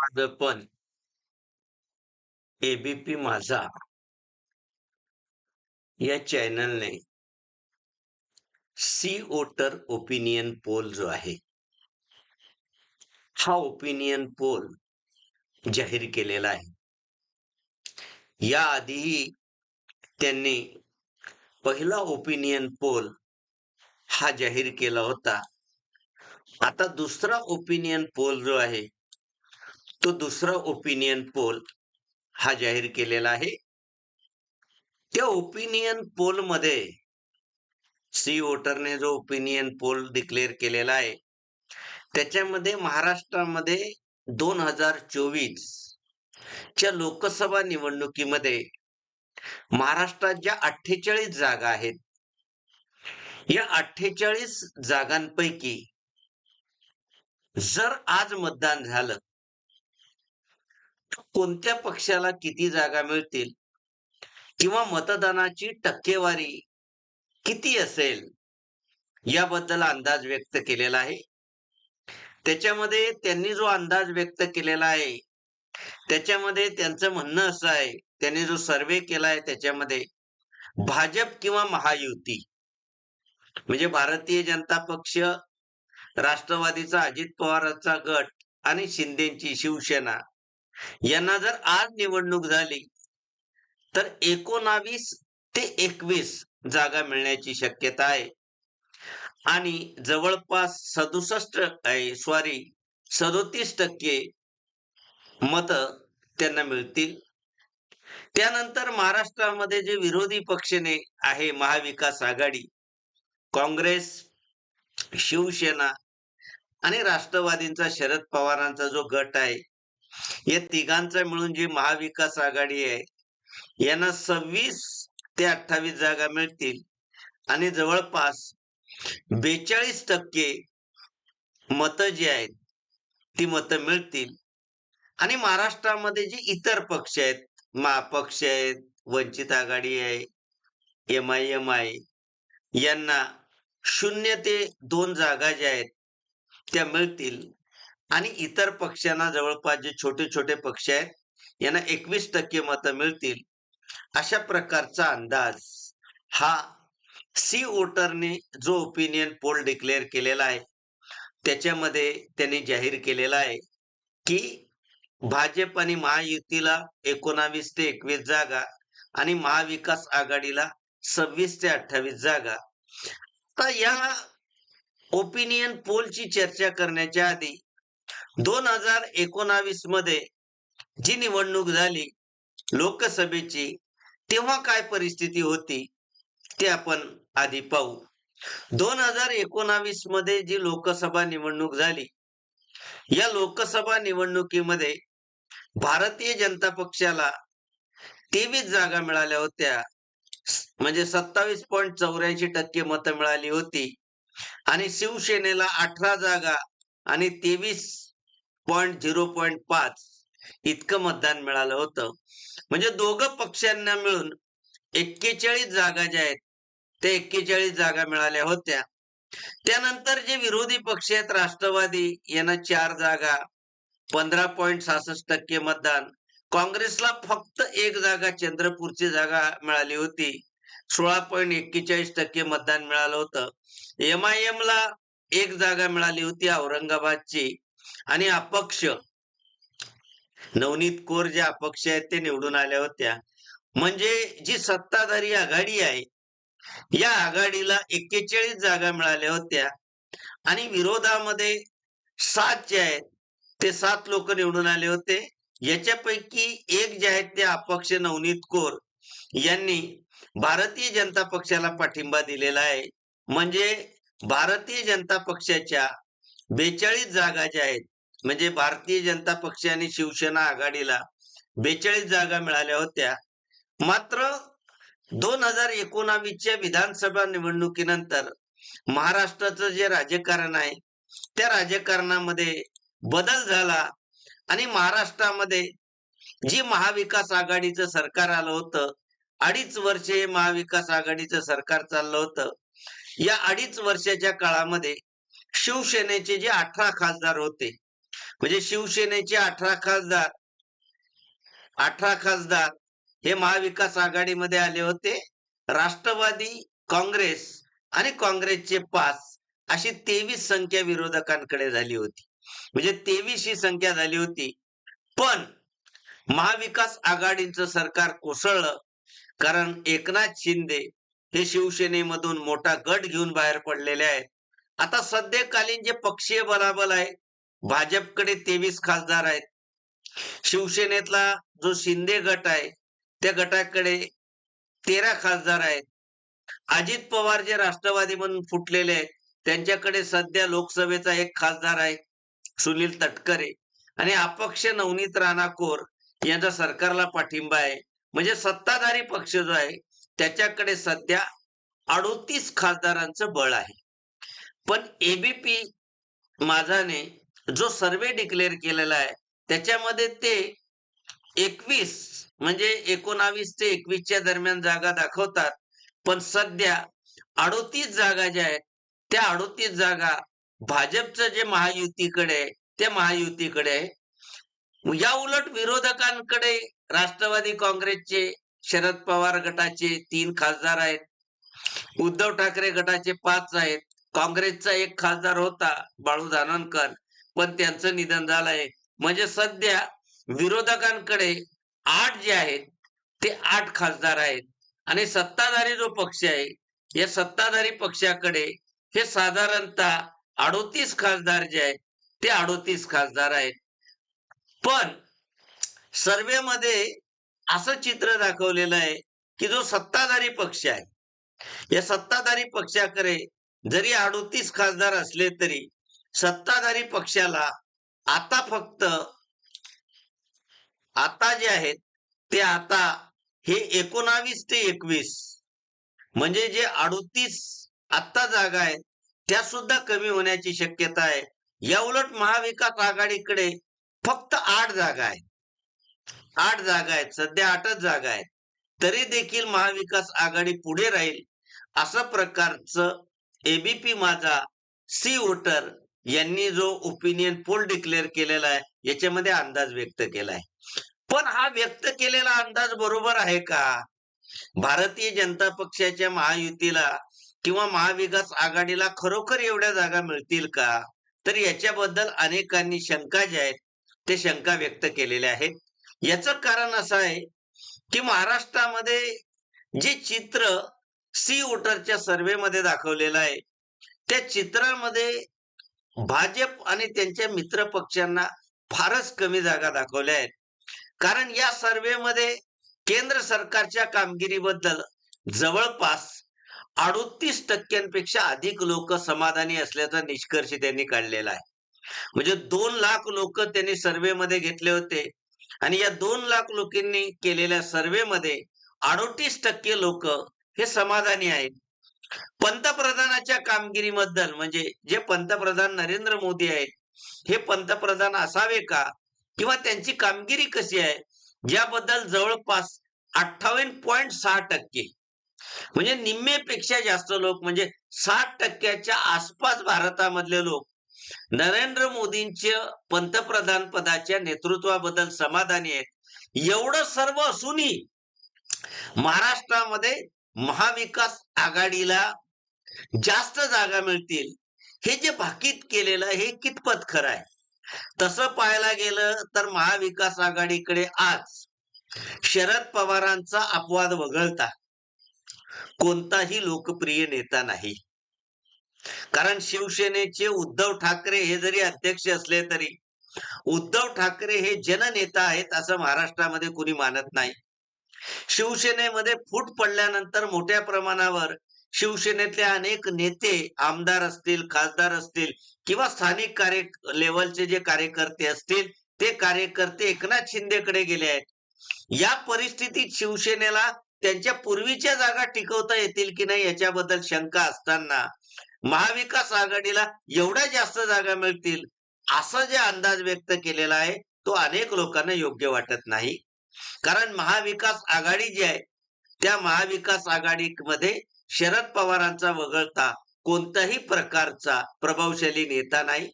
माझं पण. एबीपी माझा. या चॅनलने सी ओटर ओपिनियन पोल जो आहे हा ओपिनियन पोल जाहीर केलेला आहे. या आधीही त्यांनी पहिला ओपिनियन पोल हा जाहीर केला होता. आता दुसरा ओपिनियन पोल जो आहे तो दुसरा ओपिनियन पोल हा जाहीर केलेला आहे. त्या ओपिनियन पोलमध्ये सी वोटरने जो ओपिनियन पोल डिक्लेअर केलेला आहे त्याच्यामध्ये महाराष्ट्रामध्ये दोन हजार चोवीस च्या लोकसभा निवडणुकीमध्ये महाराष्ट्रात ज्या अठ्ठेचाळीस जागा आहेत. या अठ्ठेचाळीस जागांपैकी जर आज मतदान झालं कोणत्या पक्षाला किती जागा मिळतील? किंवा मतदानाची टक्केवारी किती असेल? याबद्दल अंदाज व्यक्त केलेला आहे. त्याच्यामध्ये त्यांनी जो अंदाज व्यक्त केलेला आहे त्याच्यामध्ये त्यांचं म्हणणं असं आहे त्यांनी जो सर्वे केला आहे त्याच्यामध्ये भाजप किंवा महायुती म्हणजे भारतीय जनता पक्ष राष्ट्रवादीचा अजित पवारांचा गट आणि शिंदेची शिवसेना यांना जर आज निवडणूक झाली तर एकोणावीस ते एकवीस जागा मिळण्याची शक्यता आहे. आणि जवळपास सदुसष्ट सॉरी सदोतीस टक्के मत त्यांना मिळतील. त्यानंतर महाराष्ट्रामध्ये जे विरोधी पक्षने आहे महाविकास आघाडी काँग्रेस शिवसेना आणि राष्ट्रवादींचा शरद पवारांचा जो गट आहे या तिघांचा मिळून जी महाविकास आघाडी आहे यांना सव्वीस ते अठ्ठावीस जागा मिळतील. आणि जवळपास बेचाळीस टक्के मत जी आहेत ती मतं मिळतील. आणि महाराष्ट्रामध्ये जे इतर पक्ष आहेत महापक्ष आहेत वंचित आघाडी आहे एम आय एम आय यांना शून्य ते दोन जागा ज्या आहेत त्या मिळतील. आणि इतर पक्षांना जवळपास जे छोटे छोटे पक्ष आहेत यांना एकवीस टक्के मतं मिळतील. अशा प्रकारचा अंदाज हा सी वोटरने जो ओपिनियन पोल डिक्लेअर केलेला आहे त्याच्यामध्ये त्यांनी जाहीर केलेला आहे की भाजप आणि महायुतीला एकोणावीस ते एकवीस जागा आणि महाविकास आघाडीला सव्वीस ते अठ्ठावीस जागा. आता या ओपिनियन पोलची चर्चा करण्याच्या आधी दोन हजार एकोणावीसमध्ये जी निवडणूक झाली लोकसभेची तेव्हा काय परिस्थिती होती ते आपण आधी पाहू. दोन हजार एकोणावीसमध्ये जी लोकसभा निवडणूक झाली या लोकसभा निवडणुकीमध्ये भारतीय जनता पक्षाला तेवीस जागा मिळाल्या होत्या. म्हणजे सत्तावीस पॉईंट चौऱ्याऐंशी टक्के मतं मिळाली होती. आणि शिवसेनेला अठरा जागा आणि तेवीस पॉईंट झिरो पॉईंट पाच इतकं मतदान मिळालं होतं. म्हणजे दोघं पक्षांना मिळून एक्केचाळीस जागा ज्या आहेत त्या एक्केचाळीस जागा मिळाल्या होत्या. त्यानंतर जे विरोधी पक्ष आहेत राष्ट्रवादी यांना चार जागा पंधरा पॉईंट सहासष्ट टक्के मतदान. काँग्रेसला फक्त एक जागा चंद्रपूरची जागा मिळाली होती. सोळा पॉईंट एक्केचाळीस टक्के मतदान मिळालं होतं. एम आय एम ला एक जागा मिळाली होती औरंगाबादची. आणि अपक्ष. नवनीत कोर जे अपक्ष आहेत ते निवडून आल्या होत्या. म्हणजे जी सत्ताधारी आघाडी आहे या आघाडीला एक्केचाळीस जागा मिळाल्या होत्या. आणि विरोधामध्ये सात जे आहेत ते सात लोक निवडून आले होते. याच्यापैकी एक जे आहेत ते अपक्ष नवनीत कोर यांनी भारतीय जनता पक्षाला पाठिंबा दिलेला आहे. म्हणजे भारतीय जनता पक्षाच्या बेचाळीस जागा ज्या आहेत म्हणजे भारतीय जनता पक्ष आणि शिवसेना आघाडीला बेचाळीस जागा मिळाल्या होत्या. मात्र दोन हजार एकोणावीसच्या विधानसभा निवडणुकीनंतर महाराष्ट्राचं जे राजकारण आहे त्या राजकारणामध्ये बदल झाला आणि महाराष्ट्रामध्ये जी महाविकास आघाडीचं सरकार आलं होतं अडीच वर्षे महाविकास आघाडीचं सरकार चाललं होतं या अडीच वर्षाच्या काळामध्ये शिवसेनेचे जे अठरा खासदार होते म्हणजे शिवसेनेचे अठरा खासदार अठरा खासदार हे महाविकास आघाडीमध्ये आले होते. राष्ट्रवादी काँग्रेस आणि काँग्रेसचे पाच अशी तेवीस संख्या विरोधकांकडे झाली होती. म्हणजे तेवीस ही संख्या झाली होती. पण महाविकास आघाडीचं सरकार कोसळलं कारण एकनाथ शिंदे हे शिवसेनेमधून मोठा गट घेऊन बाहेर पडलेले आहेत. आता सध्याकालीन जे पक्षीय बलाबल आहे भाजपकडे तेवीस खासदार आहेत. शिवसेनेतला जो शिंदे गट आहे त्या गटाकडे तेरा खासदार आहेत. अजित पवार जे राष्ट्रवादी म्हणून फुटलेले आहेत त्यांच्याकडे सध्या लोकसभेचा एक खासदार आहे सुनील तटकरे. आणि अपक्ष नवनीत राणाकोर यांचा सरकारला पाठिंबा आहे. म्हणजे सत्ताधारी पक्ष जो आहे त्याच्याकडे सध्या अडोतीस खासदारांचं बळ आहे. पण एबीपी माझाने जो सर्वे डिक्लेअर केलेला आहे त्याच्यामध्ये ते एकवीस म्हणजे एकोणावीस ते एकवीसच्या दरम्यान जागा दाखवतात. पण सध्या अडोतीस जागा ज्या आहेत त्या अडोतीस जागा भाजपचं जे महायुतीकडे आहे त्या महायुतीकडे आहे. या उलट विरोधकांकडे राष्ट्रवादी काँग्रेसचे शरद पवार गटाचे तीन खासदार आहेत. उद्धव ठाकरे गटाचे पाच आहेत. काँग्रेसचा एक खासदार होता बाळू धानोरकर पण त्यांचं निधन झालंय. म्हणजे सध्या विरोधकांकडे आठ जे आहेत ते आठ खासदार आहेत. आणि सत्ताधारी जो पक्ष आहे या सत्ताधारी पक्षाकडे हे साधारणतः अडोतीस खासदार जे आहेत ते अडोतीस खासदार आहेत. पण सर्वे मध्ये असं चित्र दाखवलेलं आहे की जो सत्ताधारी पक्ष आहे या सत्ताधारी पक्षाकडे जरी अडोतीस खासदार असले तरी सत्ताधारी पक्षाला आता फक्त आता जे आहेत ते आता हे एकोणावीस ते एकवीस म्हणजे जे अडोतीस आत्ता जागा आहेत त्या सुद्धा कमी होण्याची शक्यता आहे. या उलट महाविकास आघाडीकडे फक्त आठ जागा आहेत. आठ जागा आहेत सध्या आठच जागा आहेत. तरी देखील महाविकास आघाडी पुढे राहील असं प्रकारचं एबीपी माझा सी वोटर यांनी जो ओपिनियन पोल डिक्लेअर केलेला आहे याच्यामध्ये अंदाज व्यक्त केलाय पण हा व्यक्त केलेला अंदाज बरोबर आहे का? भारतीय जनता पक्षाच्या महायुतीला किंवा महाविकास आघाडीला खरोखर एवढ्या जागा मिळतील का? तर याच्याबद्दल अनेकांनी शंका ज्या आहेत ते शंका व्यक्त केलेल्या आहेत. याचं कारण असं आहे की महाराष्ट्रामध्ये जे चित्र सी वोटरच्या सर्व्हेमध्ये दाखवलेलं आहे. त्या चित्रामध्ये भाजप आणि त्यांच्या मित्र पक्षांना फारच कमी जागा दाखवल्या आहेत. कारण या सर्व्हेमध्ये केंद्र सरकारच्या कामगिरीबद्दल जवळपास अडोतीस टक्क्यांपेक्षा अधिक लोक समाधानी असल्याचा निष्कर्ष त्यांनी काढलेला आहे. म्हणजे दोन लाख लोक त्यांनी सर्व्हेमध्ये घेतले होते आणि या दोन लाख लोकांनी केलेल्या सर्व्हेमध्ये अडोतीस टक्के लोक हे समाधानी आहेत पंतप्रधानाच्या कामगिरीबद्दल म्हणजे जे पंतप्रधान नरेंद्र मोदी आहेत हे पंतप्रधान असावे का? किंवा त्यांची कामगिरी कशी आहे? याबद्दल जवळपास अठ्ठावन्न पॉईंट सहा टक्के. म्हणजे निम्मेपेक्षा जास्त लोक म्हणजे साठ टक्क्याच्या आसपास भारतामधले लोक नरेंद्र मोदींच्या पंतप्रधान पदाच्या नेतृत्वाबद्दल समाधानी आहेत. एवढं सर्व असूनही महाराष्ट्रामध्ये महाविकास आघाडीला जास्त जागा मिळतील. हे जे भाकीत केलेलं हे कितपत खरं आहे? तसं पाहायला गेलं तर महाविकास आघाडीकडे आज शरद पवारांचा अपवाद वगळता कोणताही लोकप्रिय नेता नाही. कारण शिवसेनेचे उद्धव ठाकरे हे जरी अध्यक्ष असले तरी उद्धव ठाकरे हे जननेता आहेत असं महाराष्ट्रामध्ये कुणी मानत नाही. शिवसेनेमध्ये फूट पडल्यानंतर मोठ्या प्रमाणावर शिवसेनेतले अनेक नेते आमदार असतील खासदार असतील किंवा स्थानिक कार्य लेवलचे जे कार्यकर्ते असतील ते कार्यकर्ते एकनाथ शिंदेकडे गेले आहेत. या परिस्थितीत शिवसेनेला त्यांच्या पूर्वीच्या जागा टिकवता येतील की नाही याच्याबद्दल शंका असताना महाविकास आघाडीला एवढ्या जास्त जागा मिळतील असा जे अंदाज व्यक्त केलेला आहे तो अनेक लोकांना योग्य वाटत नाही. कारण महाविकास आघाडी जी आहे त्या महाविकास आघाडीमध्ये शरद पवारांचा वगळता कोणताही प्रकारचा प्रभावशाली नेता नाही.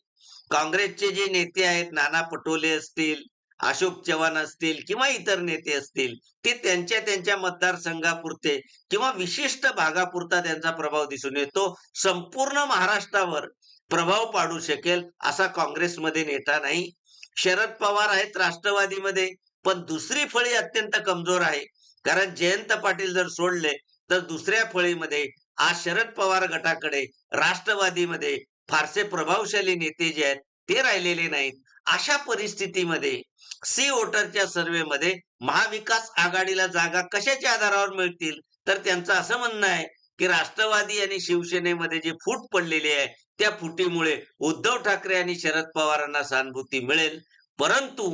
काँग्रेसचे जे नेते आहेत नाना पटोले असतील अशोक चव्हाण असतील किंवा इतर नेते असतील ते त्यांच्या त्यांच्या मतदारसंघापुरते किंवा विशिष्ट भागापुरता त्यांचा प्रभाव दिसून येतो. संपूर्ण महाराष्ट्रावर प्रभाव पाडू शकेल असा काँग्रेसमध्ये नेता नाही. शरद पवार आहेत राष्ट्रवादीमध्ये पण दुसरी फळी अत्यंत कमजोर आहे. कारण जयंत पाटील जर सोडले तर दुसऱ्या फळीमध्ये आज शरद पवार गटाकडे राष्ट्रवादीमध्ये फारसे प्रभावशाली नेते जे आहेत ते राहिलेले नाहीत. अशा परिस्थितीमध्ये सी वोटरच्या सर्व्हेमध्ये महाविकास आघाडीला जागा कशाच्या आधारावर मिळतील? तर त्यांचं असं म्हणणं आहे की राष्ट्रवादी आणि शिवसेनेमध्ये जे फूट पडलेली आहे त्या फुटीमुळे उद्धव ठाकरे आणि शरद पवारांना सहानुभूती मिळेल. परंतु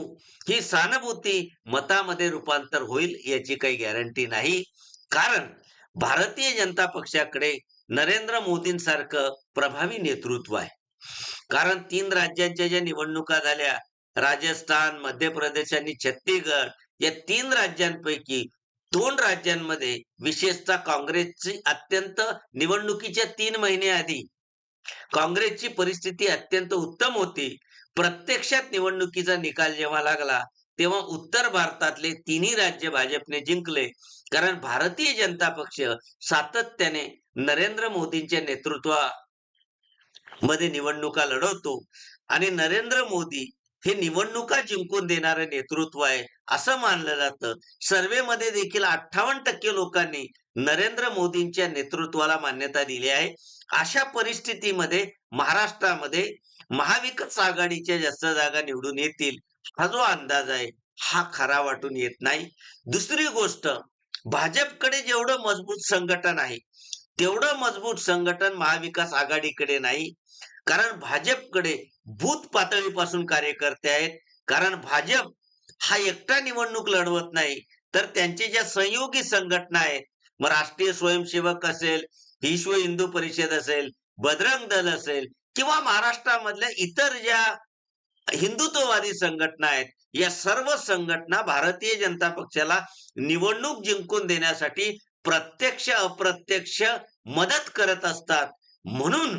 ही सहानुभूती मतामध्ये रूपांतर होईल याची काही गॅरंटी नाही. कारण भारतीय जनता पक्षाकडे नरेंद्र मोदींसारखं प्रभावी नेतृत्व आहे. कारण तीन राज्यांच्या ज्या निवडणुका झाल्या राजस्थान मध्य प्रदेश आणि छत्तीसगड या तीन राज्यांपैकी दोन राज्यांमध्ये विशेषतः काँग्रेसची अत्यंत निवडणुकीच्या तीन महिने आधी काँग्रेसची परिस्थिती अत्यंत उत्तम होती. प्रत्यक्षात निवडणुकीचा निकाल जेव्हा लागला तेव्हा उत्तर भारतातले तिन्ही राज्य भाजपने जिंकले. कारण भारतीय जनता पक्ष सातत्याने नरेंद्र मोदींच्या नेतृत्वामध्ये निवडणुका लढवतो आणि नरेंद्र मोदी हे निवडणुका जिंकून देणारं नेतृत्व आहे असं मानलं जातं. सर्वेमध्ये देखील अठ्ठावन्न टक्के लोकांनी नरेंद्र मोदींच्या नेतृत्वाला मान्यता दिली आहे. अशा परिस्थितीमध्ये महाराष्ट्रामध्ये महाविकास आघाडीच्या जास्त जागा निवडून येतील हा जो अंदाज आहे हा खरा वाटून येत नाही. दुसरी गोष्ट भाजपकडे जेवढं मजबूत संघटन आहे तेवढं मजबूत संघटन महाविकास आघाडीकडे नाही. कारण भाजपकडे बूथ पातळीपासून कार्यकर्ते आहेत. कारण भाजप हा एकटा निवडणूक लढवत नाही तर त्यांचे ज्या संयोगी संघटना आहेत मग राष्ट्रीय स्वयंसेवक असेल विश्व हिंदू परिषद असेल बजरंग दल असेल किंवा महाराष्ट्रामधल्या इतर ज्या हिंदुत्ववादी संघटना आहेत या सर्व संघटना भारतीय जनता पक्षाला निवडणूक जिंकून देण्यासाठी प्रत्यक्ष अप्रत्यक्ष मदत करत असतात. म्हणून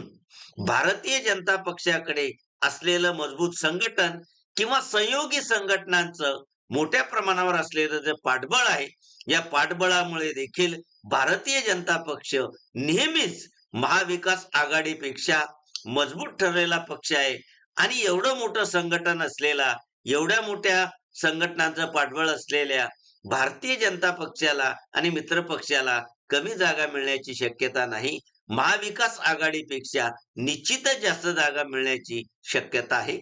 भारतीय जनता पक्षाकडे असलेलं मजबूत संघटन किंवा संयोगी संघटनांचं मोठ्या प्रमाणावर असलेलं जे पाठबळ आहे या पाठबळामुळे देखील भारतीय जनता पक्ष नेहमीच महाविकास आघाडीपेक्षा मजबूत ठरलेला पक्ष आहे. आणि एवढं मोठं संघटन असलेला एवढ्या मोठ्या संघटनांचं पाठबळ असलेल्या भारतीय जनता पक्षाला आणि मित्र पक्षाला कमी जागा मिळण्याची शक्यता नाही. महाविकास आघाडीपेक्षा निश्चितच जास्त जागा मिळण्याची शक्यता आहे.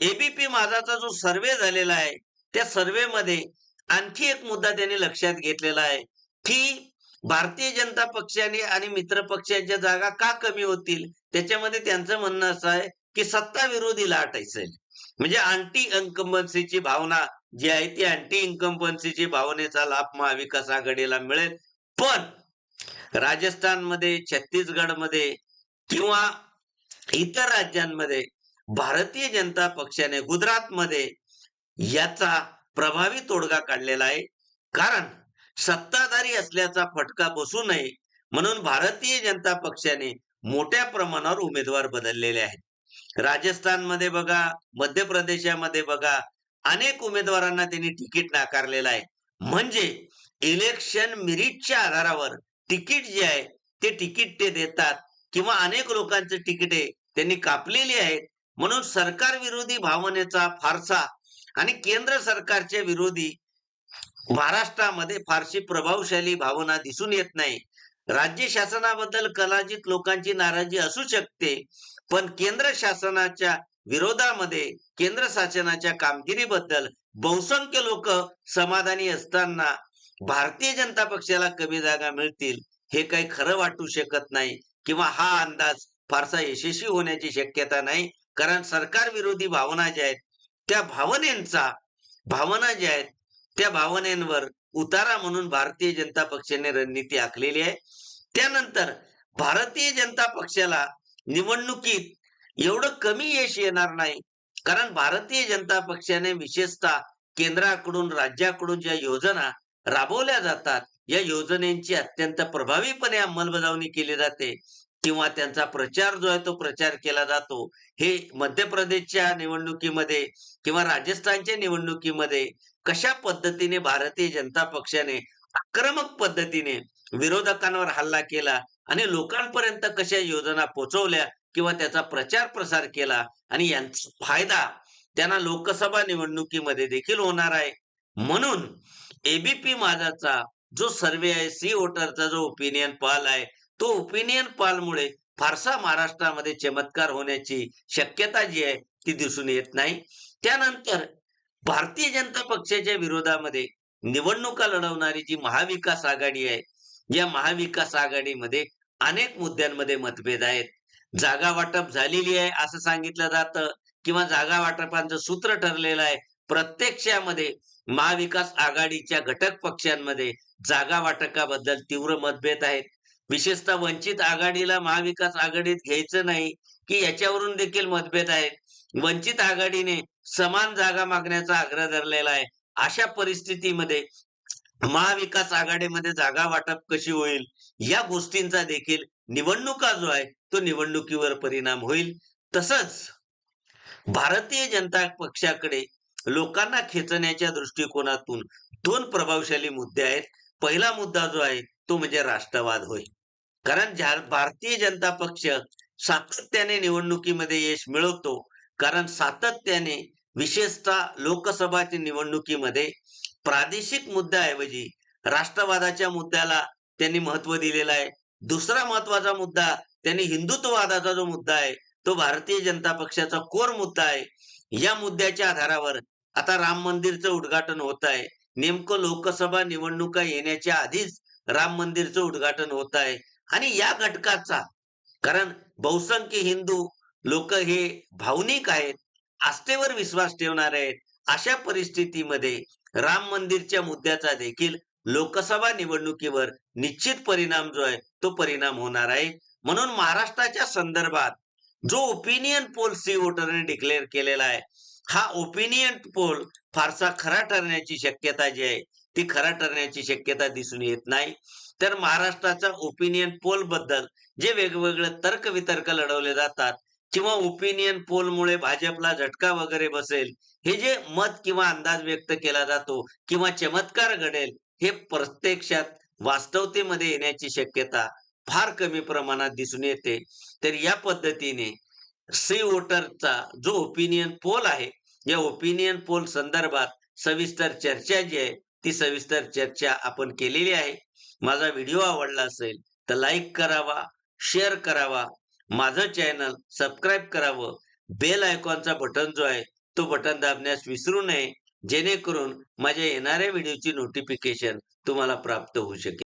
एबीपी माझाचा जो सर्वे झालेला आहे त्या सर्वेमध्ये आणखी एक मुद्दा त्यांनी लक्षात घेतलेला आहे की भारतीय जनता पक्षाने आणि मित्र पक्षाच्या जागा का कमी होतील? त्याच्यामध्ये त्यांचं म्हणणं असं आहे की सत्ता विरोधी लाट असेल म्हणजे अँटी इन्कम्बन्सीची भावना जी आहे ती अँटी इन्कम्बन्सीची भावनेचा लाभ महाविकास आघाडीला मिळेल. पण राजस्थानमध्ये छत्तीसगडमध्ये किंवा इतर राज्यांमध्ये भारतीय जनता पक्षाने गुजरातमध्ये याचा प्रभावी तोडगा काढलेला आहे. कारण सत्ताधारी असल्याचा फटका बसू नये म्हणून भारतीय जनता पक्षाने मोठ्या प्रमाणावर उमेदवार बदललेले आहेत. राजस्थानमध्ये बघा मध्य प्रदेशामध्ये बघा अनेक उमेदवारांना त्यांनी तिकीट नाकारलेलं आहे. म्हणजे इलेक्शन मिरिटच्या आधारावर तिकीट जे आहे ते तिकीट ते देतात किंवा अनेक लोकांचे तिकिटे त्यांनी कापलेली आहेत. म्हणून सरकार विरोधी भावनेचा फारसा आणि केंद्र सरकारच्या विरोधी महाराष्ट्रामध्ये फारशी प्रभावशाली भावना दिसून येत नाही. राज्य शासनाबद्दल कदाचित लोकांची नाराजी असू शकते पण केंद्र शासनाच्या विरोधामध्ये केंद्र शासनाच्या कामगिरीबद्दल बहुसंख्य लोक समाधानी असताना भारतीय जनता पक्षाला कमी जागा मिळतील हे काही खरं वाटू शकत नाही किंवा हा अंदाज फारसा यशस्वी होण्याची शक्यता नाही. कारण सरकार विरोधी भावना ज्या आहेत त्या भावनेंचा भावना ज्या आहेत त्या भावनेवर उतारा म्हणून भारतीय जनता पक्षाने रणनीती आखलेली आहे. त्यानंतर भारतीय जनता पक्षाला निवडणुकीत एवढं कमी यश येणार नाही कारण भारतीय जनता पक्षाने विशेषतः केंद्राकडून राज्याकडून ज्या योजना राबवल्या जातात या योजनेची अत्यंत प्रभावीपणे अंमलबजावणी केली जाते किंवा त्यांचा प्रचार जो आहे तो प्रचार केला जातो. हे मध्य प्रदेशच्या निवडणुकीमध्ये किंवा राजस्थानच्या निवडणुकीमध्ये कशा पद्धतीने भारतीय जनता पक्षाने आक्रमक पद्धतीने विरोधकांवर हल्ला केला आणि लोकांपर्यंत कशा योजना पोहोचवल्या किंवा त्याचा प्रचार प्रसार केला आणि यांचा फायदा त्यांना लोकसभा निवडणुकीमध्ये देखील होणार आहे. म्हणून एबीपी माझाचा जो सर्वे आहे सी वोटरचा जो ओपिनियन पाल आहे तो ओपिनियन पालमुळे फारसा महाराष्ट्रामध्ये चमत्कार होण्याची शक्यता जी आहे ती दिसून येत नाही. त्यानंतर भारतीय जनता पक्षाच्या विरोधामध्ये निवडणुका लढवणारी जी महाविकास आघाडी आहे या महाविकास आघाडीमध्ये अनेक मुद्द्यांमध्ये मतभेद आहेत. जागा वाटप झालेली आहे असं सांगितलं जातं किंवा जागा वाटपांचं सूत्र ठरलेलं आहे. प्रत्यक्षामध्ये महाविकास आघाडीच्या घटक पक्षांमध्ये जागा वाटकाबद्दल तीव्र मतभेद आहेत. विशेषतः वंचित आघाडीला महाविकास आघाडीत घ्यायचं नाही की याच्यावरून देखील मतभेद आहेत. वंचित आघाडीने समान जागा मागण्याचा आग्रह धरलेला आहे. अशा परिस्थितीमध्ये महाविकास आघाडीमध्ये जागा वाटप कशी होईल? या गोष्टींचा देखील निवडणुका जो आहे तो निवडणुकीवर परिणाम होईल. तसंच भारतीय जनता पक्षाकडे लोकांना खेचण्याच्या दृष्टिकोनातून दोन प्रभावशाली मुद्दे आहेत. पहिला मुद्दा जो आहे तो म्हणजे राष्ट्रवाद होय. कारण ज्या- भारतीय जनता पक्ष सातत्याने निवडणुकीमध्ये यश मिळवतो कारण सातत्याने विशेषतः लोकसभाच्या निवडणुकीमध्ये प्रादेशिक मुद्द्याऐवजी राष्ट्रवादाच्या मुद्द्याला त्यांनी महत्त्व दिलेलं आहे. दुसरा महत्त्वाचा मुद्दा त्यांनी हिंदुत्ववादाचा जो मुद्दा आहे तो भारतीय जनता पक्षाचा कोर मुद्दा आहे. या मुद्द्याच्या आधारावर आता राम मंदिरचं उद्घाटन होत आहे. नेमकं लोकसभा निवडणुका येण्याच्या आधीच राम मंदिरचं उद्घाटन होत आहे. आणि या घटकाचा कारण बहुसंख्य हिंदू लोक हे भावनिक आहेत आस्थेवर विश्वास ठेवणार आहेत. अशा परिस्थितीमध्ये राम मंदिरच्या मुद्द्याचा देखील लोकसभा निवडणुकीवर निश्चित परिणाम जो आहे तो परिणाम होणार आहे. म्हणून महाराष्ट्राच्या संदर्भात जो ओपिनियन पोल सी वोटरने डिक्लेअर केलेला आहे हा ओपिनियन पोल फारसा खरा ठरण्याची शक्यता जी आहे ती खरा ठरण्याची शक्यता दिसून येत नाही. तर महाराष्ट्राच्या ओपिनियन पोलबद्दल जे वेगवेगळे तर्क वितर्क लढवले जातात किंवा ओपिनियन पोलमुळे भाजपला झटका वगैरे बसेल हे जे मत किंवा अंदाज व्यक्त केला जातो किंवा चमत्कार घडेल हे प्रत्यक्षात वास्तवतेमध्ये येण्याची शक्यता फार कमी प्रमाणात दिसून येते. तर या पद्धतीने सी वोटरचा जो ओपिनियन पोल आहे या ओपिनियन पोल संदर्भात सविस्तर चर्चा जी आहे ती सविस्तर चर्चा आपण केलेली आहे. माझा व्हिडिओ आवडला असेल तर लाईक करावा शेअर करावा माझं चॅनल सबस्क्राईब करावं. बेल आयकॉनचा बटन जो आहे तो बटन दाबण्यास विसरू नये. जेणेकरून माझ्या येणाऱ्या व्हिडिओची नोटिफिकेशन तुम्हाला प्राप्त होऊ शकेल.